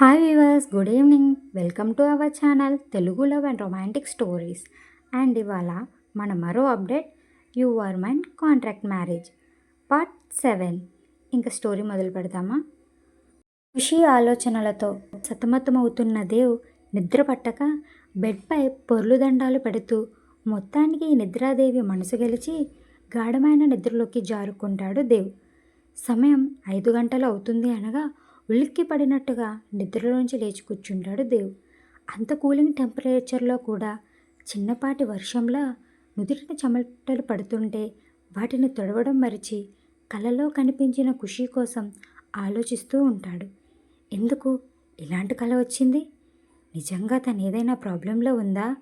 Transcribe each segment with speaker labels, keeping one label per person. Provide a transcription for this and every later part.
Speaker 1: Hi viewers good evening welcome to our channel Telugu love and romantic stories and ఇవాళ మన మరో update you are mine contract marriage part seven ఇంకా story మొదలు పెడదామా? ఖుషి ఆలోచనలతో సతమతమవుతున్న దేవ్ నిద్ర పట్టక బెడ్పై పొర్లు దండాలు పెడుతూ మొత్తానికి ఈ నిద్రాదేవి మనసు గెలిచి గాఢమైన నిద్రలోకి జారుకుంటాడు దేవ్. సమయం ఐదు గంటలు అవుతుంది అనగా ఉలిక్కి పడినట్టుగా నిద్రలోంచి లేచి కూర్చుంటాడు దేవ్ అంత కూలింగ్ టెంపరేచర్లో కూడా చిన్నపాటి వర్షంలో నుదుటిన చెమటలు పడుతుంటే వాటిని తొడవడం మరిచి కలలో కనిపించిన ఖుషీ కోసం ఆలోచిస్తూ ఉంటాడు. ఎందుకు? ఇలాంటి కళ వచ్చింది? నిజంగా తను ఏదైనా ప్రాబ్లంలో ఉందా?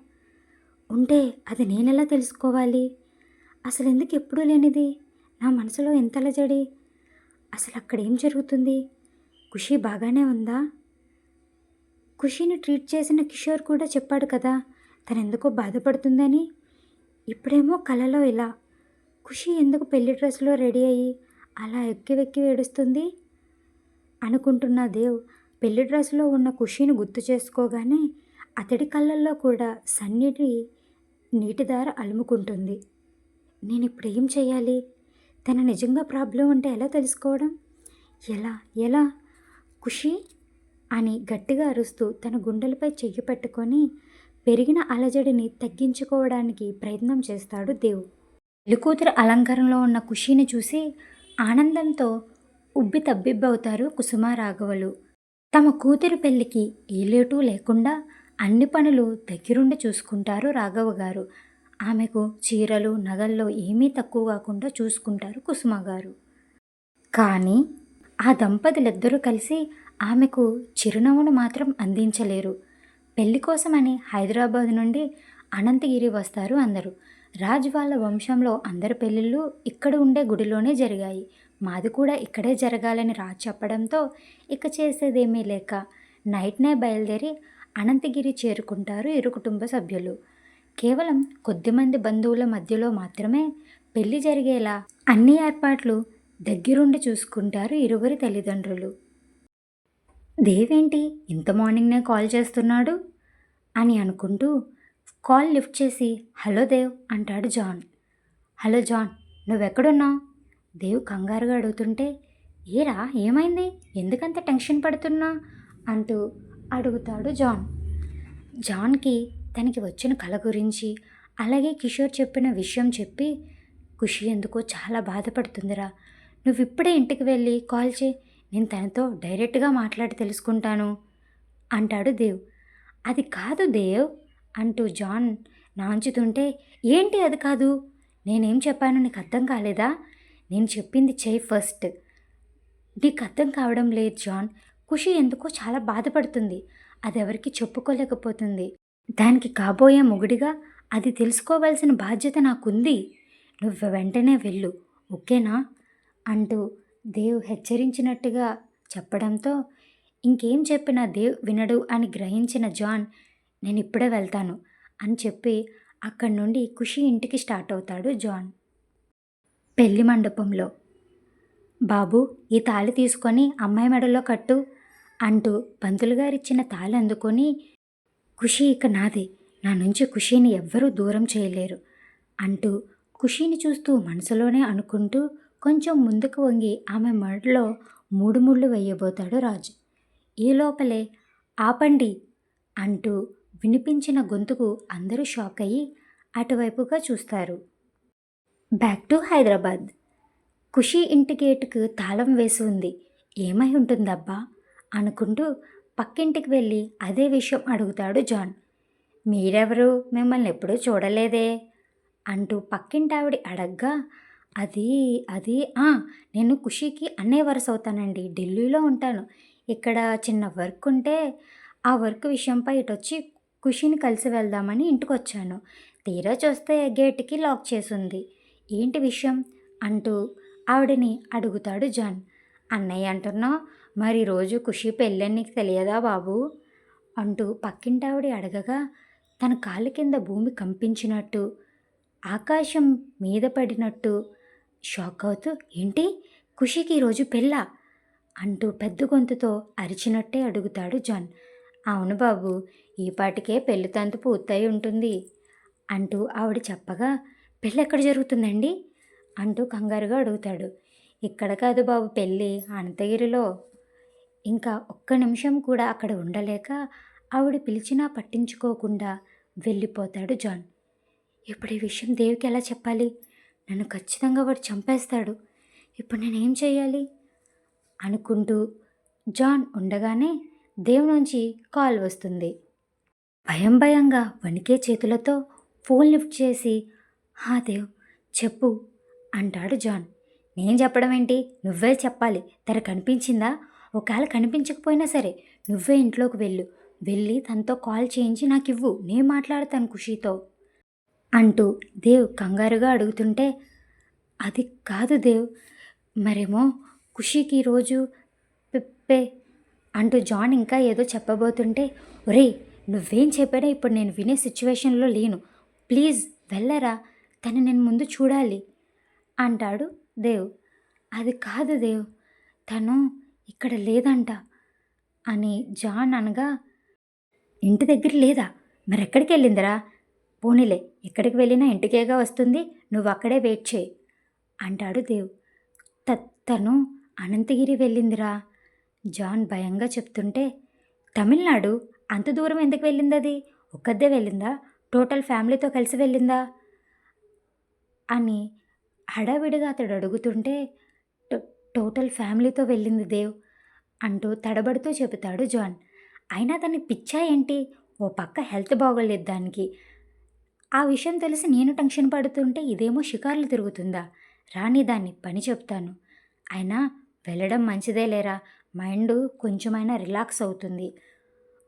Speaker 1: ఉంటే అది నేనెలా తెలుసుకోవాలి? అసలు ఎందుకు ఎప్పుడూ లేనిది? నా మనసులో ఎంత అలజడి అసలు అక్కడ ఏం జరుగుతుంది? ఖుషి బాగానే ఉందా? ఖుషిని ట్రీట్ చేసిన కిషోర్ కూడా చెప్పాడు కదా తను ఎందుకో బాధపడుతుందని. ఇప్పుడేమో కలలో ఇలా. ఖుషి ఎందుకు పెళ్ళి డ్రెస్లో రెడీ అయ్యి అలా ఎక్కి వెక్కి ఏడుస్తుంది? అనుకుంటున్న దేవ్ పెళ్ళి డ్రెస్లో ఉన్న ఖుషిని గుర్తు చేసుకోగానే అతడి కళ్ళల్లో కూడా సన్నిటి నీటిదార అలుముకుంటుంది. నేను ఇప్పుడు ఏం చేయాలి తన నిజంగా ప్రాబ్లం ఉంటే ఎలా తెలుసుకోవడం? ఎలా ఎలా? ఖుషి అని గట్టిగా అరుస్తూ తన గుండెలపై చెయ్యి పెట్టుకొని పెరిగిన అలజడిని తగ్గించుకోవడానికి ప్రయత్నం చేస్తాడు దేవు. పెళ్ళికూతురు అలంకారంలో ఉన్న ఖుషీని చూసి ఆనందంతో ఉబ్బి తబ్బిబ్బవుతారు కుసుమ రాఘవలు తమ కూతురు పెళ్ళికి ఏ లోటు లేకుండా అన్ని పనులు దగ్గరుండి చూసుకుంటారు రాఘవ గారు. ఆమెకు చీరలు నగల్లో ఏమీ తక్కువ కాకుండా చూసుకుంటారు కుసుమ గారు కానీ ఆ దంపతులిద్దరూ కలిసి ఆమెకు చిరునవ్వును మాత్రం అందించలేరు. పెళ్ళి కోసమని హైదరాబాద్ నుండి అనంతగిరి వస్తారు అందరూ. రాజ్ వాళ్ళ వంశంలో అందరి పెళ్ళిళ్ళు ఇక్కడ ఉండే గుడిలోనే జరిగాయి. మాది కూడా ఇక్కడే జరగాలని రాజ్ చెప్పడంతో ఇక చేసేదేమీ లేక నైట్నే బయలుదేరి అనంతగిరి చేరుకుంటారు ఇరు కుటుంబ సభ్యులు. కేవలం కొద్దిమంది బంధువుల మధ్యలో మాత్రమే పెళ్ళి జరిగేలా అన్ని ఏర్పాట్లు దగ్గరుండి చూసుకుంటారు ఇరువురి తల్లిదండ్రులు. దేవేంటి ఇంత మార్నింగ్నే కాల్ చేస్తున్నాడు? అని అనుకుంటూ కాల్ లిఫ్ట్ చేసి హలో దేవ్ అంటాడు జాన్. హలో జాన్ నువ్వెక్కడున్నావు? దేవ్ కంగారుగా అడుగుతుంటే ఏరా ఏమైంది? ఎందుకంత టెన్షన్ పడుతున్నా? అంటూ అడుగుతాడు జాన్. జాన్కి తనకి వచ్చిన కళ గురించి అలాగే కిషోర్ చెప్పిన విషయం చెప్పి ఖుషి ఎందుకో చాలా బాధపడుతుందిరా. నువ్వు ఇప్పుడే ఇంటికి వెళ్ళి కాల్ చేయి. నేను తనతో డైరెక్ట్గా మాట్లాడి తెలుసుకుంటాను. అంటాడు దేవ్. అది కాదు దేవ్ అంటూ జాన్ నాంచుతుంటే ఏంటి అది కాదు? నేనేం చెప్పాను నీకు అర్థం కాలేదా? నేను చెప్పింది చేయి ఫస్ట్. నీకు అర్థం కావడం లేదు జాన్. ఖుషి ఎందుకో చాలా బాధపడుతుంది. అది ఎవరికి చెప్పుకోలేకపోతుంది. దానికి కాబోయే మొగుడిగా అది తెలుసుకోవాల్సిన బాధ్యత నాకుంది. నువ్వు వెంటనే వెళ్ళు ఓకేనా? అంటూ దేవ్ హెచ్చరించినట్టుగా చెప్పడంతో ఇంకేం చెప్పినా దేవ్ వినడు అని గ్రహించిన జాన్ నేను ఇప్పుడే వెళ్తాను అని చెప్పి అక్కడి నుండి ఖుషి ఇంటికి స్టార్ట్ అవుతాడు జాన్. పెళ్ళి మండపంలో బాబు ఈ తాళి తీసుకొని అమ్మాయి మెడలో కట్టు అంటూ పంతులు గారిచ్చిన తాళి అందుకొని ఖుషి ఇక నాదే. నా నుంచి ఖుషీని ఎవ్వరూ దూరం చేయలేరు అంటూ ఖుషీని చూస్తూ మనసులోనే అనుకుంటూ కొంచెం ముందుకు వంగి ఆమె మెడలో మూడు ముళ్ళు వేయబోతాడు రాజు. ఈ లోపలే ఆపండి అంటూ వినిపించిన గొంతుకు అందరూ షాక్ అయ్యి అటువైపుగా చూస్తారు. Back to Hyderabad. ఖుషి ఇంటి గేటుకు తాళం వేసి ఉంది. ఏమై ఉంటుందబ్బా? అనుకుంటూ పక్కింటికి వెళ్ళి అదే విషయం అడుగుతాడు జాన్. మీరెవరు? మిమ్మల్ని ఎప్పుడూ చూడలేదే? అంటూ పక్కింటావిడి అడగ్గా అది అది నేను ఖుషికి అన్నే వరుస అవుతానండి. ఢిల్లీలో ఉంటాను. ఇక్కడ చిన్న వర్క్ ఉంటే ఆ వర్క్ విషయంపై ఇటు వచ్చి కలిసి వెళ్దామని ఇంటికి వచ్చాను తీరా చూస్తే గేట్కి లాక్ చేసుంది. ఏంటి విషయం? అంటూ ఆవిడని అడుగుతాడు జాన్. అన్నయ్య అంటున్నావు మరి రోజు ఖుషి పెళ్ళని నీకు తెలియదా బాబు? అంటూ పక్కింటావిడ అడగగా తన కాళ్ళ కింద భూమి కంపించినట్టు ఆకాశం మీద పడినట్టు షాక్ అవుతూ ఏంటి? ఖుషికి ఈరోజు పెళ్ళ? అంటూ పెద్ద గొంతుతో అరిచినట్టే అడుగుతాడు జాన్. అవును బాబు ఈ పాటికే పెళ్ళి తంతు పూర్తయి ఉంటుంది అంటూ ఆవిడ చెప్పగా పెళ్ళి ఎక్కడ జరుగుతుందండి? అంటూ కంగారుగా అడుగుతాడు. ఇక్కడ కాదు బాబు పెళ్ళి అనంతగిరిలో. ఇంకా ఒక్క నిమిషం కూడా అక్కడ ఉండలేక ఆవిడ పిలిచినా పట్టించుకోకుండా వెళ్ళిపోతాడు జాన్. ఇప్పుడు ఈ విషయం దేవికి ఎలా చెప్పాలి? నన్ను ఖచ్చితంగా వాడు చంపేస్తాడు. ఇప్పుడు నేనేం చేయాలి? అనుకుంటూ జాన్ ఉండగానే దేవ్ నుంచి కాల్ వస్తుంది. భయం భయంగా వణికే చేతులతో ఫోన్ లిఫ్ట్ చేసి హా దేవ్ చెప్పు అంటాడు జాన్. నేను చెప్పడం ఏంటి? నువ్వే చెప్పాలి. తన కనిపించిందా? ఒకవేళ కనిపించకపోయినా సరే నువ్వే ఇంట్లోకి వెళ్ళు. వెళ్ళి తనతో కాల్ చేయించి నాకు ఇవ్వు నేను మాట్లాడతాను ఖుషీతో. అంటూ దేవ్ కంగారుగా అడుగుతుంటే అది కాదు దేవ్ మరేమో ఖుషీకి రోజు పిప్పే అంటూ జాన్ ఇంకా ఏదో చెప్పబోతుంటే ఒరేయ్ నువ్వేం చెప్పాడా ఇప్పుడు నేను వినే సిచ్యువేషన్లో లేను. ప్లీజ్ వెళ్ళరా తను నేను ముందు చూడాలి అంటాడు దేవ్. అది కాదు దేవ్ తను ఇక్కడ లేదంట అని జాన్ అనగా ఇంటి దగ్గర లేదా? మరెక్కడికి వెళ్ళిందిరా? పోనీలే ఎక్కడికి వెళ్ళినా ఇంటికేగా వస్తుంది నువ్వు అక్కడే వెయిట్ చేయి అంటాడు దేవ్. త తను అనంతగిరి వెళ్ళిందిరా. జాన్ భయంగా చెప్తుంటే తమిళనాడు అంత దూరం ఎందుకు వెళ్ళింది అది ఒక్కదే వెళ్ళిందా? టోటల్ ఫ్యామిలీతో కలిసి వెళ్ళిందా? అని హడావిడిగా అతడు అడుగుతుంటే "టో- టోటల్ ఫ్యామిలీతో వెళ్ళింది దేవ్ అంటూ తడబడుతూ చెబుతాడు జాన్. అయినా తనకి పిచ్చా ఏంటి? ఓ పక్క హెల్త్ బాగోలేదు దానికి. ఆ విషయం తెలిసి నేను టెన్షన్ పడుతుంటే ఇదేమో షికార్లు తిరుగుతుందా? రాని దాన్ని పని చెప్తాను. అయినా వెళ్ళడం మంచిదే లేరా? మైండ్ కొంచెమైనా రిలాక్స్ అవుతుంది.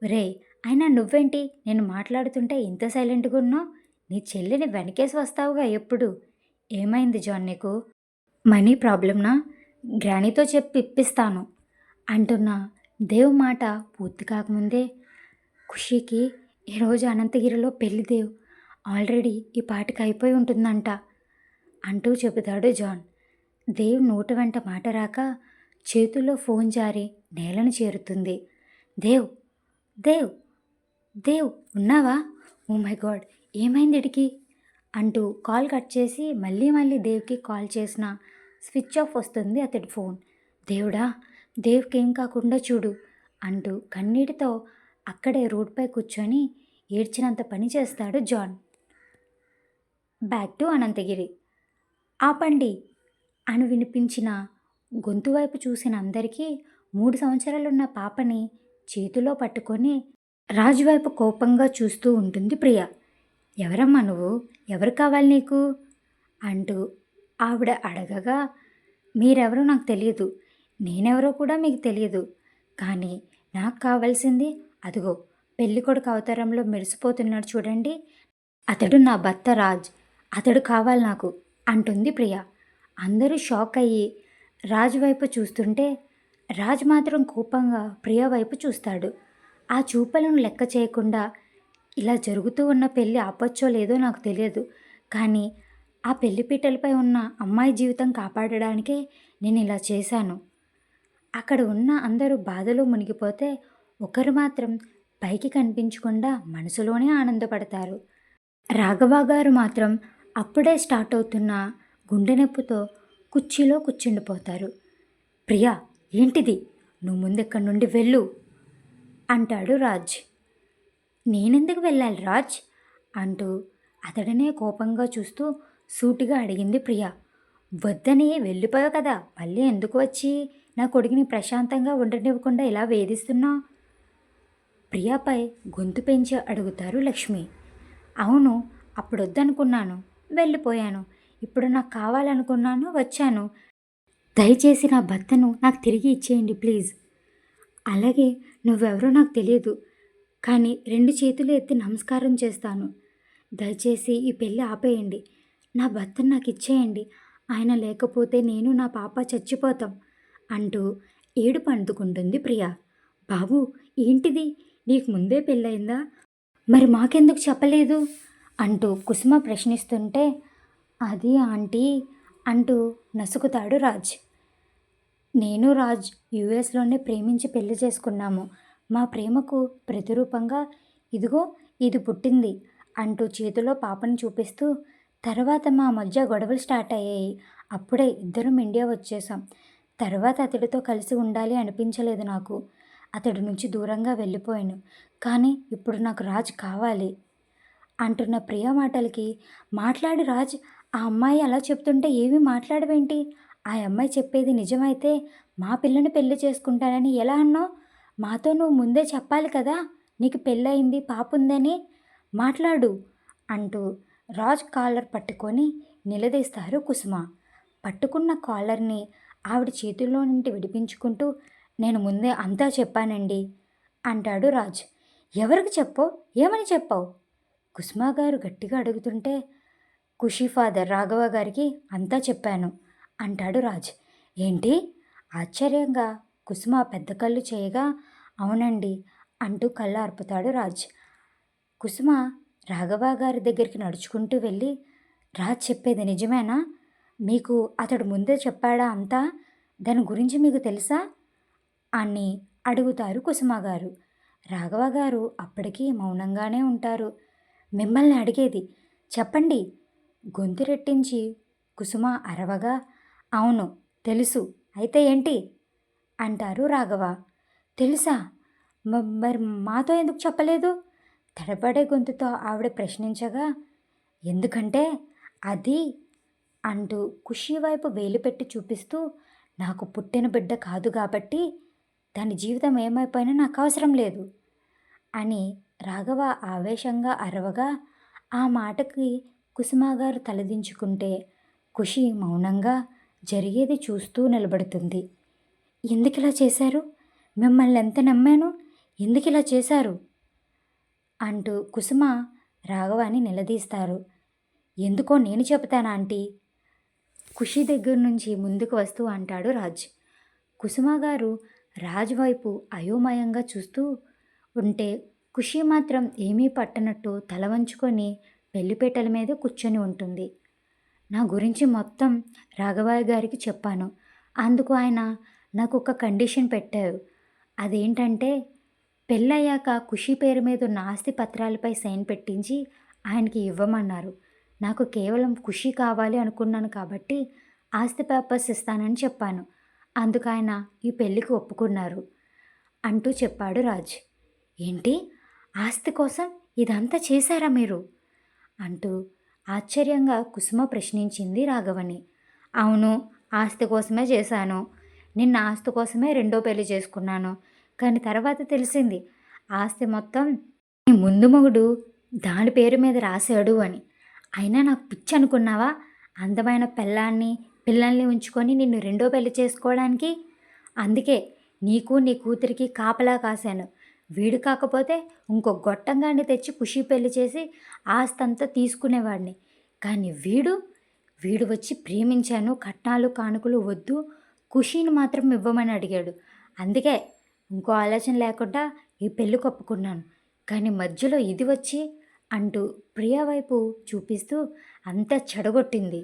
Speaker 1: రే అయినా నువ్వేంటి? నేను మాట్లాడుతుంటే ఇంత సైలెంట్గా ఉన్నావు? నీ చెల్లిని వెనకేసి వస్తావుగా ఎప్పుడు? ఏమైంది జాన్ నీకు? మనీ ప్రాబ్లమ్నా? గ్రానీతో చెప్పి ఇప్పిస్తాను. అంటున్నా. దేవ్ మాట పూర్తి కాకముందే. ఖుషీకి ఈరోజు అనంతగిరిలో పెళ్ళి దేవ్. ఆల్రెడీ ఈ పాటికి అయిపోయి ఉంటుందంట అంటూ చెబుతాడు జాన్. దేవ్ నోటి వెంట మాట రాక చేతుల్లో ఫోన్ జారి నేలను చేరుతుంది. దేవ్ దేవ్ దేవ్ ఉన్నావా? ఓ మై గాడ్ ఏమైంది ఇడికి? అంటూ కాల్ కట్ చేసి మళ్ళీ మళ్ళీ దేవ్కి కాల్ చేసిన స్విచ్ ఆఫ్ వస్తుంది అతడి ఫోన్. దేవుడా దేవ్కి ఏం కాకుండా చూడు అంటూ కన్నీటితో అక్కడే రోడ్పై కూర్చొని ఏడ్చినంత పని చేస్తాడు జాన్. Back to Anantagiri. ఆపండి అని వినిపించిన గొంతు వైపు చూసిన అందరికీ మూడు సంవత్సరాలున్న పాపని చేతిలో పట్టుకొని రాజు వైపు కోపంగా చూస్తూ ఉంటుంది ప్రియ. ఎవరమ్మా నువ్వు? ఎవరు కావాలి నీకు? అంటూ ఆవిడ అడగగా మీరెవరో నాకు తెలియదు. నేనెవరో కూడా మీకు తెలియదు. కానీ నాకు కావాల్సింది అదిగో పెళ్ళికొడుకు అవతారంలో మెరిసిపోతున్నాడు చూడండి. అతడు నా భర్త రాజ్. అతడు కావాలి నాకు అంటుంది ప్రియ. అందరూ షాక్ అయ్యి రాజు వైపు చూస్తుంటే రాజ్ మాత్రం కోపంగా ప్రియ వైపు చూస్తాడు. ఆ చూపలను లెక్క చేయకుండా ఇలా జరుగుతూ ఉన్న పెళ్ళి ఆపొచ్చో లేదో నాకు తెలియదు. కానీ ఆ పెళ్ళి పీటలపై ఉన్న అమ్మాయి జీవితం కాపాడడానికే నేను ఇలా చేశాను. అక్కడ ఉన్న అందరూ బాధలో మునిగిపోతే ఒకరు మాత్రం పైకి కనిపించకుండా మనసులోనే ఆనందపడతారు. రాఘవ గారు మాత్రం అప్పుడే స్టార్ట్ అవుతున్న గుండె నొప్పితో కుర్చీలో కూర్చుండిపోతారు. ప్రియా ఏంటిది? నువ్వు ముందెక్కడి నుండి వెళ్ళు అంటాడు రాజ్. నేనెందుకు వెళ్ళాలి రాజ్? అంటూ అతడనే కోపంగా చూస్తూ సూటిగా అడిగింది ప్రియా. వద్దని వెళ్ళిపోయావు కదా. మళ్ళీ ఎందుకు వచ్చి నా కొడుకుని ప్రశాంతంగా ఉండనివ్వకుండా ఇలా వేధిస్తున్నావు ప్రియాపై గొంతు పెంచి అడుగుతారు లక్ష్మి. అవును అప్పుడు వద్దనుకున్నాను వెళ్ళిపోయాను. ఇప్పుడు నాకు కావాలనుకున్నాను వచ్చాను. దయచేసి నా భర్తను నాకు తిరిగి ఇచ్చేయండి ప్లీజ్. అలాగే నువ్వెవరో నాకు తెలియదు కానీ రెండు చేతులు ఎత్తి నమస్కారం చేస్తాను. దయచేసి ఈ పెళ్ళి ఆపేయండి. నా భర్తను నాకు ఇచ్చేయండి. ఆయన లేకపోతే నేను నా పాప చచ్చిపోతాం అంటూ ఏడుపు అందుకుంటుంది ప్రియా. బాబు ఏంటిది? నీకు ముందే పెళ్ళయిందా? మరి మాకెందుకు చెప్పలేదు? అంటూ కుసుమ ప్రశ్నిస్తుంటే అది ఆంటీ అంటూ నసుకుతాడు రాజ్. నేను రాజ్ యుఎస్లోనే ప్రేమించి పెళ్ళి చేసుకున్నాము. మా ప్రేమకు ప్రతిరూపంగా ఇదిగో ఇది పుట్టింది అంటూ చేతిలో పాపని చూపిస్తూ తర్వాత మా మధ్య గొడవలు స్టార్ట్ అయ్యాయి. అప్పుడే ఇద్దరం ఇండియా వచ్చేసాం తర్వాత అతడితో కలిసి ఉండాలి అనిపించలేదు నాకు. అతడి నుంచి దూరంగా వెళ్ళిపోయాను. కానీ ఇప్పుడు నాకు రాజ్ కావాలి. అంటున్న ప్రియ మాటలకి మాట్లాడు రాజ్ ఆ అమ్మాయి అలా చెప్తుంటే ఏమీ మాట్లాడవేంటి? ఆ అమ్మాయి చెప్పేది నిజమైతే మా పిల్లని పెళ్ళి చేసుకుంటానని ఎలా అన్నావు? మాతో నువ్వు ముందే చెప్పాలి కదా నీకు పెళ్ళయింది పాప ఉందని మాట్లాడు అంటూ రాజ్ కాలర్ పట్టుకొని నిలదీస్తారు కుసుమ. పట్టుకున్న కాలర్ని ఆవిడ చేతుల్లో నుండి విడిపించుకుంటూ నేను ముందే అంతా చెప్పానండి అంటాడు రాజ్. ఎవరికి చెప్పావు? ఏమని చెప్పావు? కుసుమా గారు గట్టిగా అడుగుతుంటే ఖుషి ఫాదర్ రాఘవ గారికి అంతా చెప్పాను అంటాడు రాజ్. ఏంటి? ఆశ్చర్యంగా. కుసుమ పెద్ద కళ్ళు చేయగా అవునండి అంటూ కళ్ళు అర్పుతాడు రాజ్. కుసుమ రాఘవ గారి దగ్గరికి నడుచుకుంటూ వెళ్ళి రాజ్ చెప్పేది నిజమేనా? మీకు అతడు ముందే చెప్పాడా అంతా? దాని గురించి మీకు తెలుసా? అని అడుగుతారు కుసుమ గారు. రాఘవ గారు అప్పటికీ మౌనంగానే ఉంటారు. మిమ్మల్ని అడిగేది చెప్పండి. గొంతు రెట్టించి కుసుమ అరవగా అవును తెలుసు. అయితే ఏంటి? అంటారు రాఘవ. తెలుసా? మ- మరి మాతో ఎందుకు చెప్పలేదు? తడబడే గొంతుతో ఆవిడ ప్రశ్నించగా ఎందుకంటే అది అంటూ ఖుషి వైపు వేలు పెట్టి చూపిస్తూ నాకు పుట్టిన బిడ్డ కాదు కాబట్టి దాని జీవితం ఏమైపోయినా నాకు అవసరం లేదు అని రాఘవ ఆవేశంగా అరవగా ఆ మాటకి కుసుమాగారు తలదించుకుంటే ఖుషి మౌనంగా జరిగేది చూస్తూ నిలబడుతుంది. ఎందుకిలా చేశారు? మిమ్మల్ని ఎంత నమ్మాను? ఎందుకిలా ఇలా చేశారు? అంటూ కుసుమ రాఘవాన్ని నిలదీస్తారు. ఎందుకో నేను చెబుతాను ఆంటీ? ఖుషి దగ్గర నుంచి ముందుకు వస్తూ అంటాడు రాజ్. కుసుమ గారు రాజ్ వైపు అయోమయంగా చూస్తూ ఉంటే ఖుషి మాత్రం ఏమీ పట్టనట్టు తల వంచుకొని పెళ్ళిపేటల మీద కూర్చొని ఉంటుంది. నా గురించి మొత్తం రాఘవయ్య గారికి చెప్పాను. అందుకు ఆయన నాకు ఒక కండిషన్ పెట్టారు. అదేంటంటే పెళ్ళయ్యాక ఖుషి పేరు మీద ఉన్న ఆస్తి పత్రాలపై సైన్ పెట్టించి ఆయనకి ఇవ్వమన్నారు. నాకు కేవలం ఖుషి కావాలి అనుకున్నాను కాబట్టి ఆస్తి పేపర్స్ ఇస్తానని చెప్పాను. అందుకు ఆయన ఈ పెళ్ళికి ఒప్పుకున్నారు. అంటూ చెప్పాడు రాజ్. ఏంటి? ఆస్తి కోసం ఇదంతా చేశారా మీరు? అంటూ ఆశ్చర్యంగా కుసుమ ప్రశ్నించింది రాఘవని. అవును ఆస్తి కోసమే చేశాను. నిన్న ఆస్తి కోసమే రెండో పెళ్ళి చేసుకున్నాను. కానీ తర్వాత తెలిసింది ఆస్తి మొత్తం నీ ముందు మొగుడు దాని పేరు మీద రాశాడు అని. అయినా నాకు పిచ్చి అనుకున్నావా? అందమైన పిల్లాన్ని పిల్లల్ని ఉంచుకొని నిన్ను రెండో పెళ్ళి చేసుకోవడానికి? అందుకే నీకు నీ కూతురికి కాపలా కాశాను. వీడు కాకపోతే ఇంకో గొట్టంగాన్ని తెచ్చి ఖుషి పెళ్ళి చేసి ఆస్తంతా తీసుకునేవాడిని. కానీ వీడు వీడు వచ్చి ప్రేమించాను కట్నాలు కానుకలు వద్దు ఖుషీని మాత్రం ఇవ్వమని అడిగాడు. అందుకే ఇంకో ఆలోచన లేకుండా ఈ పెళ్ళి కప్పుకున్నాను. కానీ మధ్యలో ఇది వచ్చి అంటూ ప్రియా వైపు చూపిస్తూ అంతా చెడగొట్టింది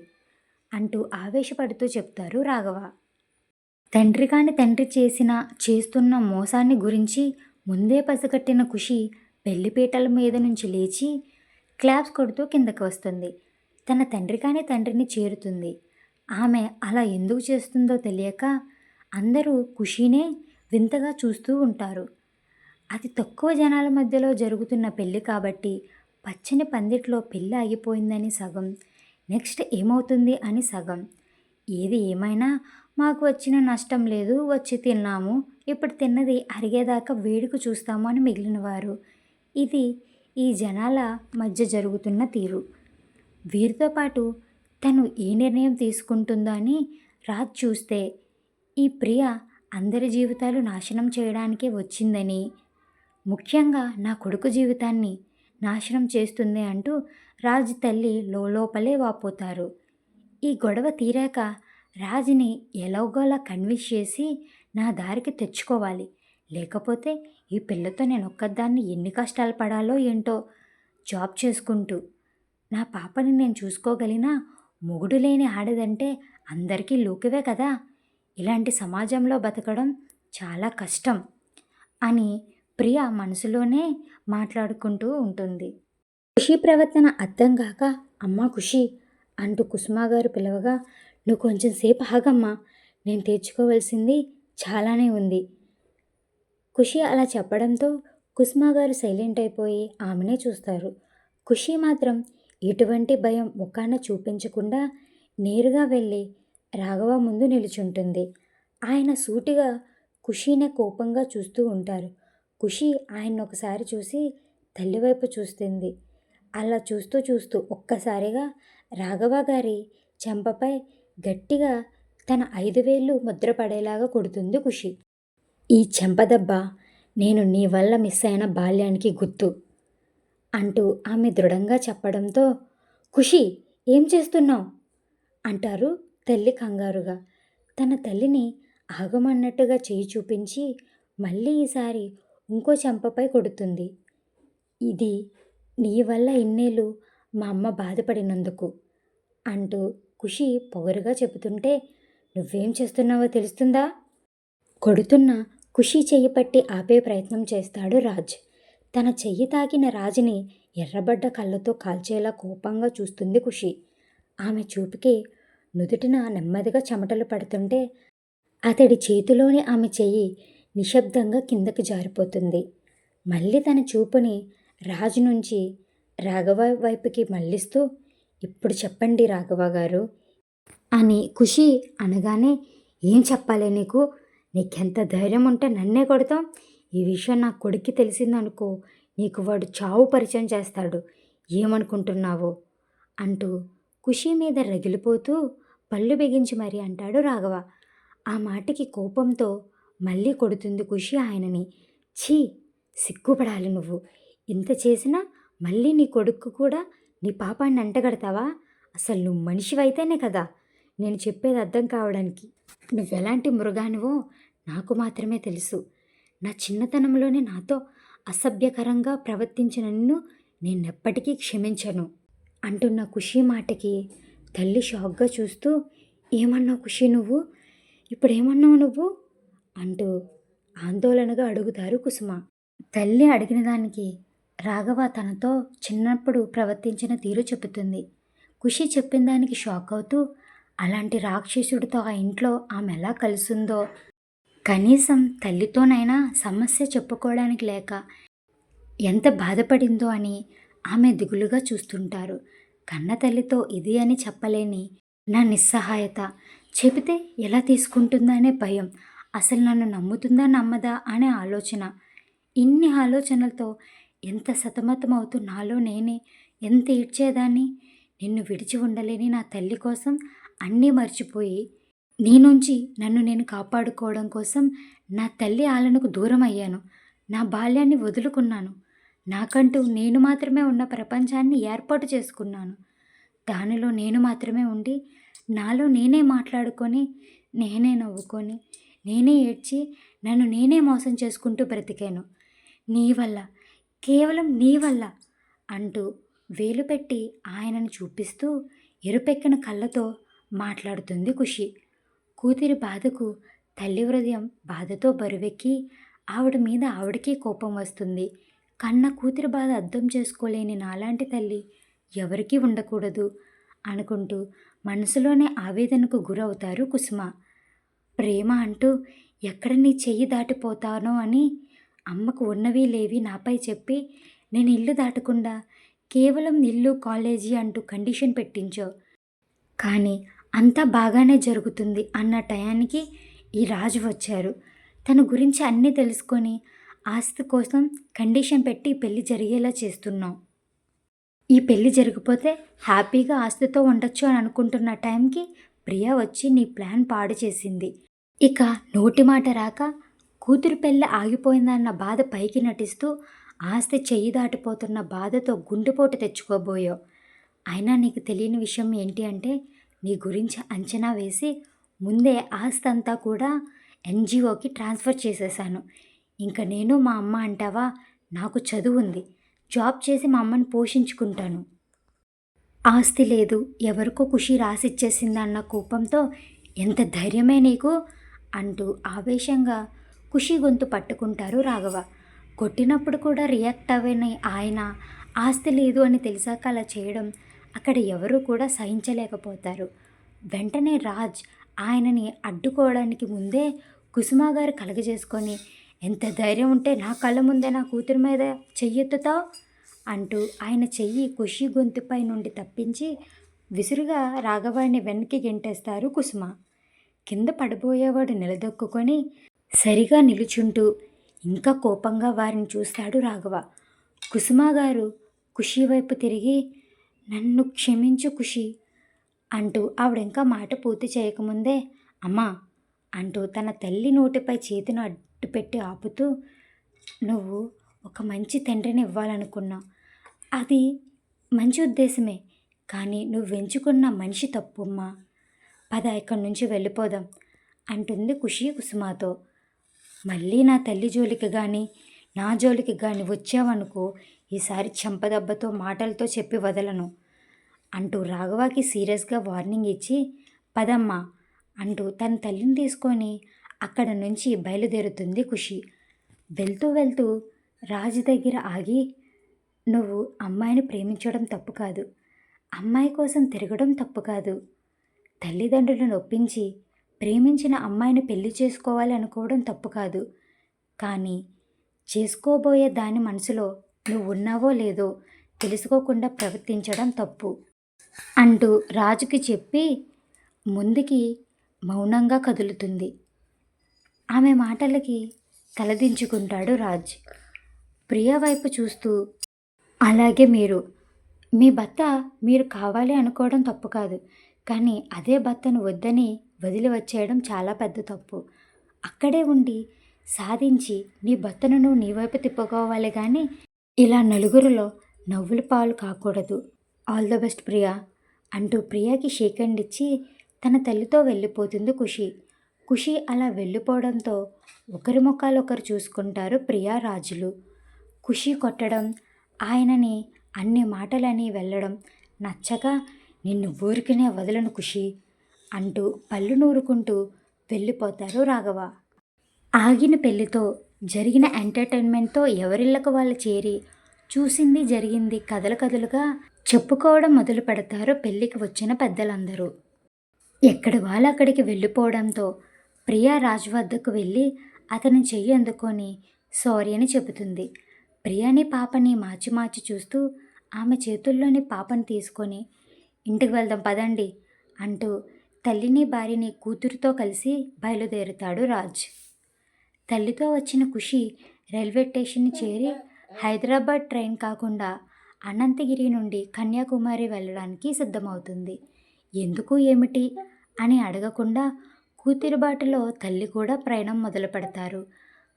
Speaker 1: అంటూ ఆవేశపడుతూ చెప్తారు రాఘవ. తండ్రి కాని తండ్రి చేసిన చేస్తున్న మోసాన్ని గురించి ముందే పసిగట్టిన ఖుషి పెళ్ళిపీటల మీద నుంచి లేచి క్లాప్స్ కొడుతూ కిందకి వస్తుంది. తన తండ్రి కాని తండ్రిని చేరుతుంది. ఆమె అలా ఎందుకు చేస్తుందో తెలియక అందరూ ఖుషీనే వింతగా చూస్తూ ఉంటారు. అతి తక్కువ జనాల మధ్యలో జరుగుతున్న పెళ్ళి కాబట్టి పచ్చని పందిట్లో పెళ్ళి ఆగిపోయిందని సగం నెక్స్ట్ ఏమవుతుంది అని సగం. ఏది ఏమైనా మాకు వచ్చిన నష్టం లేదు వచ్చి తిన్నాము ఇప్పుడు తిన్నది అరిగేదాకా వేడుక చూస్తాము అని మిగిలిన వారు. ఇది ఈ జనాల మధ్య జరుగుతున్న తీరు. వీరితో పాటు తను ఏ నిర్ణయం తీసుకుంటుందో అని రాజ్ చూస్తే ఈ ప్రియ అందరి జీవితాలు నాశనం చేయడానికే వచ్చిందని ముఖ్యంగా నా కొడుకు జీవితాన్ని నాశనం చేస్తుంది అంటూ రాజ్ తల్లి లోపలే వాపోతారు. ఈ గొడవ తీరాక రాజుని ఎలాగోలా కన్విన్స్ చేసి నా దారికి తెచ్చుకోవాలి. లేకపోతే ఈ పిల్లతో నేను ఒక్కదాన్ని ఎన్ని కష్టాలు పడాలో ఏంటో జాబ్ చేసుకుంటూ. నా పాపని నేను చూసుకోగలిగినా మొగుడు లేని ఆడదంటే అందరికీ లోకువే కదా. ఇలాంటి సమాజంలో బతకడం చాలా కష్టం అని ప్రియ మనసులోనే మాట్లాడుకుంటూ ఉంటుంది. ఖుషి ప్రవర్తన అర్థం కాక అమ్మ ఖుషి అంటూ కుసుమా గారు పిలవగా నువ్వు కొంచెం సేపు ఆగమ్మా నేను తెచ్చుకోవాల్సింది చాలానే ఉంది. ఖుషి అలా చెప్పడంతో కుసుమా గారు సైలెంట్ అయిపోయి ఆమెనే చూస్తారు. ఖుషి మాత్రం ఎటువంటి భయం ముఖాన చూపించకుండా నేరుగా వెళ్ళి రాఘవ ముందు నిలుచుంటుంది. ఆయన సూటిగా ఖుషీనే కోపంగా చూస్తూ ఉంటారు. ఖుషి ఆయన ఒకసారి చూసి తల్లివైపు చూస్తుంది. అలా చూస్తూ చూస్తూ ఒక్కసారిగా రాఘవ గారి చెంపపై గట్టిగా తన ఐదు వేళ్ళు ముద్రపడేలాగా కొడుతుంది ఖుషి. ఈ చెంపదెబ్బ నేను నీ వల్ల మిస్ అయిన బాల్యానికి గుర్తు అంటూ ఆమె దృఢంగా చెప్పడంతో ఖుషి ఏం చేస్తున్నావు అంటారు తల్లి కంగారుగా. తన తల్లిని ఆగమన్నట్టుగా చేయి చూపించి మళ్ళీ ఈసారి ఇంకో చెంపపై కొడుతుంది. ఇది నీ వల్ల ఇన్నేళ్ళు మా అమ్మ బాధపడినందుకు అంటూ ఖుషి పొగరుగా చెబుతుంటే నువ్వేం చేస్తున్నావో తెలుస్తుందా? కొడుతున్న ఖుషి చెయ్యి పట్టి ఆపే ప్రయత్నం చేస్తాడు రాజ్. తన చెయ్యి తాకిన రాజుని ఎర్రబడ్డ కళ్ళతో కాల్చేలా కోపంగా చూస్తుంది ఖుషి. ఆమె చూపుకి నుదుటిన నెమ్మదిగా చెమటలు పడుతుంటే అతడి చేతిలోని ఆమె చెయ్యి నిశ్శబ్దంగా కిందకి జారిపోతుంది. మళ్ళీ తన చూపుని రాజు నుంచి రాఘవ వైపుకి మళ్ళిస్తూ ఇప్పుడు చెప్పండి రాఘవ గారు అని ఖుషి అనగానే ఏం చెప్పాలి నీకు? నీకెంత ధైర్యం ఉంటే నన్నే కొడతాం ఈ విషయం నా కొడుక్కి తెలిసిందనుకో నీకు వాడు చావు పరిచయం చేస్తాడు. ఏమనుకుంటున్నావో? అంటూ ఖుషి మీద రగిలిపోతూ పళ్ళు బిగించి మరీ అంటాడు రాఘవ. ఆ మాటకి కోపంతో మళ్ళీ కొడుతుంది ఖుషి ఆయనని. ఛీ సిగ్గుపడాలి నువ్వు. ఇంత చేసినా మళ్ళీ నీ కొడుకు కూడా నీ పాపాన్ని అంటగడతావా? అసలు నువ్వు మనిషివైతేనే కదా. నేను చెప్పేది అర్థం కావడానికి. నువ్వెలాంటి మృగానివో నాకు మాత్రమే తెలుసు. నా చిన్నతనంలోనే నాతో అసభ్యకరంగా ప్రవర్తించిన నిన్ను నేనెప్పటికీ క్షమించను. అంటున్న ఖుషి మాటకి తల్లి షాక్గా చూస్తూ ఏమన్నావు ఖుషి నువ్వు? ఇప్పుడు ఏమన్నావు నువ్వు? అంటూ ఆందోళనగా అడుగుతారు కుసుమ. తల్లి అడిగిన దానికి రాఘవ తనతో చిన్నప్పుడు ప్రవర్తించిన తీరు చెబుతుంది. ఖుషి చెప్పిన దానికి షాక్ అవుతూ అలాంటి రాక్షసుడితో ఆ ఇంట్లో ఆమె ఎలా కలిసిందో. కనీసం తల్లితోనైనా సమస్య చెప్పుకోవడానికి లేక ఎంత బాధపడిందో అని ఆమె దిగులుగా చూస్తుంటారు. కన్న తల్లితో ఇది అని చెప్పలేని నా నిస్సహాయత. చెబితే ఎలా తీసుకుంటుందా అనే భయం. అసలు నన్ను నమ్ముతుందా నమ్మదా అనే ఆలోచన. ఇన్ని ఆలోచనలతో ఎంత సతమతమవుతూ నాలో నేనే ఎంత ఏడ్చేదాన్ని? నిన్ను విడిచి ఉండలేని నా తల్లి కోసం అన్నీ మర్చిపోయి నీ నుంచి నన్ను నేను కాపాడుకోవడం కోసం నా తల్లి ఆలనకు దూరం అయ్యాను. నా బాల్యాన్ని వదులుకున్నాను. నాకంటూ నేను మాత్రమే ఉన్న ప్రపంచాన్ని ఏర్పాటు చేసుకున్నాను. దానిలో నేను మాత్రమే ఉండి నాలో నేనే మాట్లాడుకొని నేనే నవ్వుకొని నేనే ఏడ్చి నన్ను నేనే మోసం చేసుకుంటూ బ్రతికాను. నీ వల్ల కేవలం నీ వల్ల అంటూ వేలు పెట్టి ఆయనను చూపిస్తూ ఎరుపెక్కిన కళ్ళతో మాట్లాడుతుంది ఖుషి. కూతురి బాధకు తల్లి హృదయం బాధతో బరువెక్కి ఆవిడ మీద ఆవిడకి కోపం వస్తుంది. కన్న కూతురి బాధ అర్థం చేసుకోలేని నాలాంటి తల్లి ఎవరికీ ఉండకూడదు అనుకుంటూ మనసులోనే ఆవేదనకు గురవుతారు కుసుమ. ప్రేమ అంటూ ఎక్కడ నీ చెయ్యి దాటిపోతానో అని అమ్మకు ఉన్నవి లేవి నాపై చెప్పి నేను ఇల్లు దాటకుండా కేవలం ఇల్లు కాలేజీ అంటూ కండిషన్ పెట్టించావు కానీ అంతా బాగానే జరుగుతుంది అన్న టయానికి ఈ రాజు వచ్చారు. తన గురించి అన్నీ తెలుసుకొని ఆస్తి కోసం కండిషన్ పెట్టి పెళ్ళి జరిగేలా చేస్తున్నాం. ఈ పెళ్ళి జరిగిపోతే హ్యాపీగా ఆస్తితో ఉండొచ్చు అని అనుకుంటున్న టైంకి ప్రియా వచ్చి నీ ప్లాన్ పాడు చేసింది. ఇక నోటి మాట రాక కూతురు పెళ్ళి ఆగిపోయిందన్న బాధ పైకి నటిస్తూ ఆస్తి చెయ్యి దాటిపోతున్న బాధతో గుండెపోటు తెచ్చుకోబోయో. అయినా నీకు తెలియని విషయం ఏంటి అంటే నీ గురించి అంచనా వేసి ముందే ఆస్తి అంతా కూడా ఎన్జిఓకి ట్రాన్స్ఫర్ చేసేసాను ఇంకా నేను మా అమ్మ అంటావా? నాకు చదువు ఉంది. జాబ్ చేసి మా అమ్మని పోషించుకుంటాను. ఆస్తి లేదు. ఎవరికో ఖుషి రాసిచ్చేసిందన్న కోపంతో ఎంత ధైర్యమే నీకు? అంటూ ఆవేశంగా ఖుషి గొంతు పట్టుకుంటారు రాఘవ. కొట్టినప్పుడు కూడా రియాక్ట్ అవ్వని ఆయన ఆస్తి లేదు అని తెలిసాక అలా చేయడం అక్కడ ఎవరూ కూడా సహించలేకపోతారు. వెంటనే రాజ్ ఆయనని అడ్డుకోవడానికి ముందే కుసుమ గారు కలగజేసుకొని ఎంత ధైర్యం ఉంటే నా కళ్ళ ముందే నా కూతురి మీద చెయ్యెత్తుతావు? అంటూ ఆయన చెయ్యి కుషి గొంతుపై నుండి తప్పించి విసురుగా రాఘవాడిని వెనక్కి గెంటేస్తారు కుసుమ. కింద పడిపోయేవాడు నిలదొక్కుకొని సరిగా నిలుచుంటూ ఇంకా కోపంగా వారిని చూస్తాడు రాఘవ. కుసుమ గారు కుషి వైపు తిరిగి నన్ను క్షమించు ఖుషి అంటూ ఆవిడ ఇంకా మాట పూర్తి చేయకముందే అమ్మా అంటూ తన తల్లి నోటిపై చేతిని అడ్డుపెట్టి ఆపుతూ నువ్వు ఒక మంచి తండ్రిని ఇవ్వాలనుకున్నావు అది మంచి ఉద్దేశమే కానీ నువ్వు ఎంచుకున్న మనిషి తప్పుమ్మా. పద ఇక్కడి నుంచి వెళ్ళిపోదాం అంటుంది ఖుషి కుసుమాతో. మళ్ళీ నా తల్లి జోలికి కానీ నా జోలికి కానీ వచ్చావనుకో ఈసారి చెంపదెబ్బతో మాటలతో చెప్పి వదలను అంటూ రాఘవకి సీరియస్గా వార్నింగ్ ఇచ్చి పదమ్మా అంటూ తన తల్లిని తీసుకొని అక్కడ నుంచి బయలుదేరుతుంది ఖుషి. వెళ్తూ వెళ్తూ రాజు దగ్గర ఆగి నువ్వు అమ్మాయిని ప్రేమించడం తప్పు కాదు. అమ్మాయి కోసం తిరగడం తప్పు కాదు. తల్లిదండ్రులను ఒప్పించి ప్రేమించిన అమ్మాయిని పెళ్ళి చేసుకోవాలి అనుకోవడం తప్పు కాదు. కానీ చేసుకోబోయే దాని మనసులో నువ్వు ఉన్నావో లేదో తెలుసుకోకుండా ప్రవర్తించడం తప్పు అంటూ రాజుకి చెప్పి ముందుకి మౌనంగా కదులుతుంది. ఆమె మాటలకి తలదించుకుంటాడు రాజ్. ప్రియ వైపు చూస్తూ అలాగే మీరు. మీ భర్త మీరు కావాలి అనుకోవడం తప్పు కాదు. కానీ అదే భర్తను వద్దని వదిలి వచ్చేయడం చాలా పెద్ద తప్పు. అక్కడే ఉండి సాధించి నీ భర్తను నువ్వు నీ వైపు తిప్పుకోవాలి కానీ ఇలా నలుగురిలో నవ్వుల పాలు కాకూడదు. ఆల్ ద బెస్ట్ ప్రియా అంటూ ప్రియాకి షేక్ హ్యాండ్ ఇచ్చి తన తల్లితో వెళ్ళిపోతుంది ఖుషి. ఖుషి అలా వెళ్ళిపోవడంతో ఒకరి ముఖాలు ఒకరు చూసుకుంటారు ప్రియా రాజులు. ఖుషి కొట్టడం ఆయనని అన్ని మాటలని వెళ్ళడం నచ్చక నిన్ను ఊరికనే వదలను ఖుషి అంటూ పళ్ళు నూరుకుంటూ వెళ్ళిపోతారు రాఘవ. ఆగిన పెళ్ళితో జరిగిన ఎంటర్టైన్మెంట్తో ఎవరిళ్ళకు వాళ్ళు చేరి చూసింది జరిగింది కథలు కథలుగా చెప్పుకోవడం మొదలు పెడతారు పెళ్ళికి వచ్చిన పెద్దలందరూ. ఎక్కడి వాళ్ళు అక్కడికి వెళ్ళిపోవడంతో ప్రియా రాజు వద్దకు వెళ్ళి అతని చెయ్యి అందుకొని సారీ అని చెబుతుంది. ప్రియాని పాపని మార్చి మార్చి చూస్తూ ఆమె చేతుల్లోని పాపని తీసుకొని ఇంటికి వెళ్దాం పదండి అంటూ తల్లిని భార్యని కూతురుతో కలిసి బయలుదేరుతాడు రాజ్. తల్లితో వచ్చిన ఖుషి రైల్వే స్టేషన్ని చేరి హైదరాబాద్ ట్రైన్ కాకుండా అనంతగిరి నుండి కన్యాకుమారి వెళ్ళడానికి సిద్ధమవుతుంది. ఎందుకు ఏమిటి? అని అడగకుండా కూతురుబాటులో తల్లి కూడా ప్రయాణం మొదలు పెడతారు.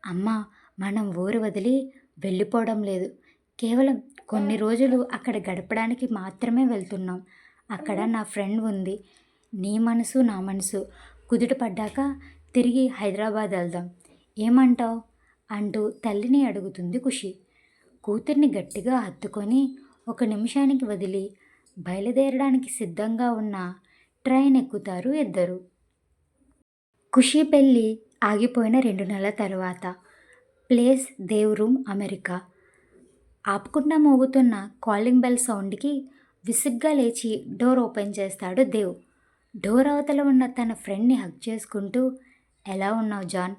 Speaker 1: అమ్మ మనం ఊరు వదిలి వెళ్ళిపోవడం లేదు. కేవలం కొన్ని రోజులు అక్కడ గడపడానికి మాత్రమే వెళ్తున్నాం. అక్కడ నా ఫ్రెండ్ ఉంది. నీ మనసు నా మనసు. కుదుట పడ్డాక తిరిగి హైదరాబాద్ వెళ్దాం. ఏమంటావు? అంటూ తల్లిని అడుగుతుంది ఖుషి. కూతుర్ని గట్టిగా హత్తుకొని ఒక నిమిషానికి వదిలి బయలుదేరడానికి సిద్ధంగా ఉన్న ట్రైన్ ఎక్కుతారు ఇద్దరు. ఖుషి పెళ్ళి ఆగిపోయిన రెండు నెలల తర్వాత ప్లేస్ దేవ్ రూమ్ అమెరికా. ఆపకుండా మోగుతున్న కాలింగ్ బెల్ సౌండ్కి విసుగ్గా లేచి డోర్ ఓపెన్ చేస్తాడు దేవ్. డోర్ అవతల ఉన్న తన ఫ్రెండ్ని హక్ చేసుకుంటూ ఎలా ఉన్నావు జాన్?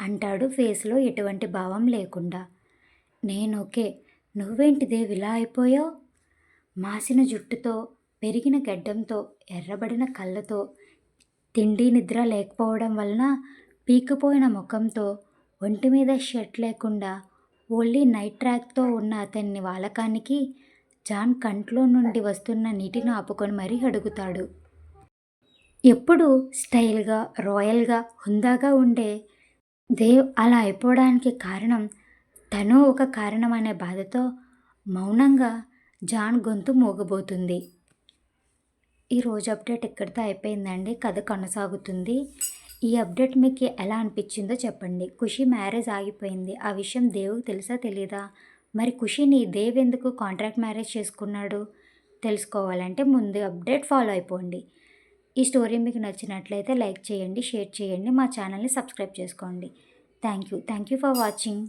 Speaker 1: అంటాడు ఫేస్లో ఎటువంటి భావం లేకుండా. నేను ఓకే నువ్వేంటి ఇలా అయిపోయావు? మాసిన జుట్టుతో పెరిగిన గడ్డంతో ఎర్రబడిన కళ్ళతో తిండి నిద్ర లేకపోవడం వలన పీకిపోయిన ముఖంతో ఒంటి మీద షర్ట్ లేకుండా ఓన్లీ నైట్ ట్రాక్తో ఉన్న అతన్ని వాలకానికి జాన్ కంట్లో నుండి వస్తున్న నీటిని ఆపుకొని మరీ అడుగుతాడు. ఎప్పుడు స్టైల్గా రాయల్గా హుందాగా ఉండే దేవ్ అలా అయిపోవడానికి కారణం తను ఒక కారణం అనే బాధతో మౌనంగా జాన్ గొంతు మోగబోతుంది. ఈ రోజు అప్డేట్ ఇక్కడితో అయిపోయిందండి. కథ కొనసాగుతుంది. ఈ అప్డేట్ మీకు ఎలా అనిపించిందో చెప్పండి. ఖుషి మ్యారేజ్ ఆగిపోయింది. ఆ విషయం దేవుకు తెలుసా తెలీదా? మరి ఖుషిని దేవ్ ఎందుకు కాంట్రాక్ట్ మ్యారేజ్ చేసుకున్నాడు తెలుసుకోవాలంటే ముందు అప్డేట్ ఫాలో అయిపోండి. ఈ స్టోరీ మీకు నచ్చినట్లయితే లైక్ చేయండి షేర్ చేయండి మా ఛానల్ని సబ్స్క్రైబ్ చేసుకోండి. Thank you. Thank you for watching.